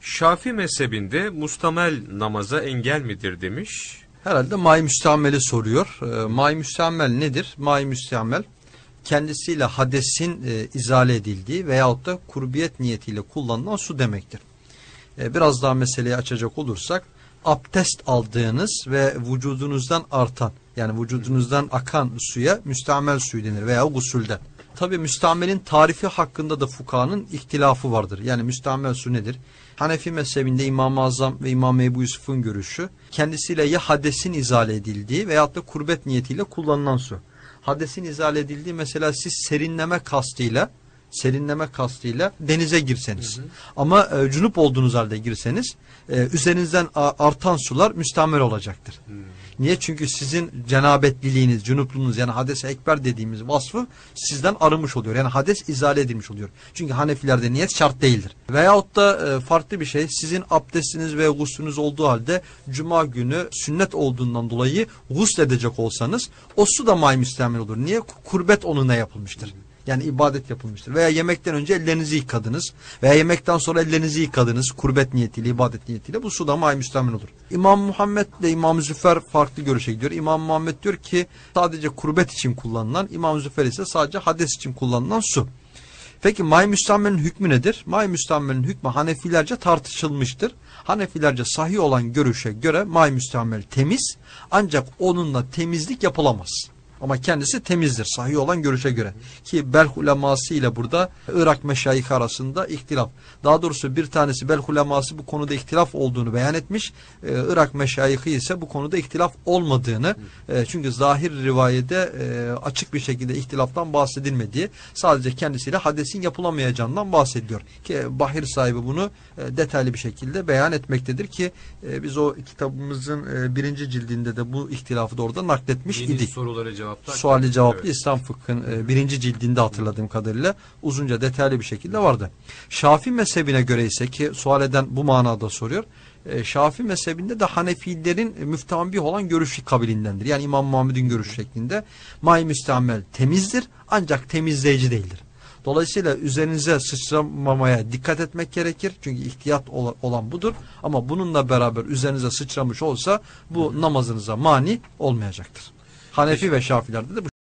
Şafi mezhebinde mustamel namaza engel midir demiş. Herhalde may müstameli soruyor. E, may müstamel nedir? May müstamel kendisiyle hadesin e, izale edildiği veyahut da kurbiyet niyetiyle kullanılan su demektir. E, biraz daha meseleyi açacak olursak abdest aldığınız ve vücudunuzdan artan yani vücudunuzdan akan suya müstamel suyu denir veya gusülden. Tabi müstamelin tarifi hakkında da fukahanın ihtilafı vardır. Yani müstamel su nedir? Hanefi mezhebinde İmam-ı Azam ve İmam Ebu Yusuf'un görüşü kendisiyle ya hadesin izale edildiği veyahut da kurbet niyetiyle kullanılan su. Hadesin izale edildiği mesela siz serinleme kastıyla serinleme kastıyla denize girseniz. Hı hı. Ama e, cunup olduğunuz halde girseniz e, üzerinizden artan sular müstamel olacaktır. Hı. Niye? Çünkü sizin cenabetliliğiniz, cunupluğunuz yani hades ekber dediğimiz vasfı sizden arınmış oluyor. Yani hades izale edilmiş oluyor. Çünkü Hanefilerde niyet şart değildir. Veyahut da e, farklı bir şey sizin abdestiniz ve guslünüz olduğu halde cuma günü sünnet olduğundan dolayı gusl edecek olsanız o su da may müstamel olur. Niye? Kurbet onunla yapılmıştır. Hı. Yani ibadet yapılmıştır. Veya yemekten önce ellerinizi yıkadınız. Veya yemekten sonra ellerinizi yıkadınız. Kurbet niyetiyle, ibadet niyetiyle. Bu suda may müstamin olur. İmam Muhammed ile İmam Züfer farklı görüşe gidiyor. İmam Muhammed diyor ki sadece kurbet için kullanılan, İmam Züfer ise sadece hades için kullanılan su. Peki may müstamelin hükmü nedir? May müstamelin hükmü Hanefilerce tartışılmıştır. Hanefilerce sahih olan görüşe göre may müstamel temiz ancak onunla temizlik yapılamaz. Ama kendisi temizdir sahih olan görüşe göre. Ki Belh uleması ile burada Irak meşayih arasında ihtilaf. Daha doğrusu bir tanesi Belh uleması bu konuda ihtilaf olduğunu beyan etmiş. Ee, Irak meşayihi ise bu konuda ihtilaf olmadığını e, çünkü zahir rivayede e, açık bir şekilde ihtilaftan bahsedilmediği sadece kendisiyle hadesin yapılamayacağından bahsediliyor. Ki Bahir sahibi bunu e, detaylı bir şekilde beyan etmektedir ki e, biz o kitabımızın e, birinci cildinde de bu ihtilafı da orada nakletmiş Yeni idik. sorulara cevap cevaplar. Suali cevaplı evet. İslam fıkhın e, birinci cildinde hatırladığım kadarıyla uzunca detaylı bir şekilde vardı. Şafi mezhebine göre ise ki sual eden bu manada soruyor. E, Şafi mezhebinde de Hanefilerin müftambih olan görüşü kabilindendir. Yani İmam Muhammed'in görüşü şeklinde may müstamel temizdir ancak temizleyici değildir. Dolayısıyla üzerinize sıçramamaya dikkat etmek gerekir. Çünkü ihtiyat olan budur. Ama bununla beraber üzerinize sıçramış olsa bu namazınıza mani olmayacaktır. Hanefi ve Şafilerde de bu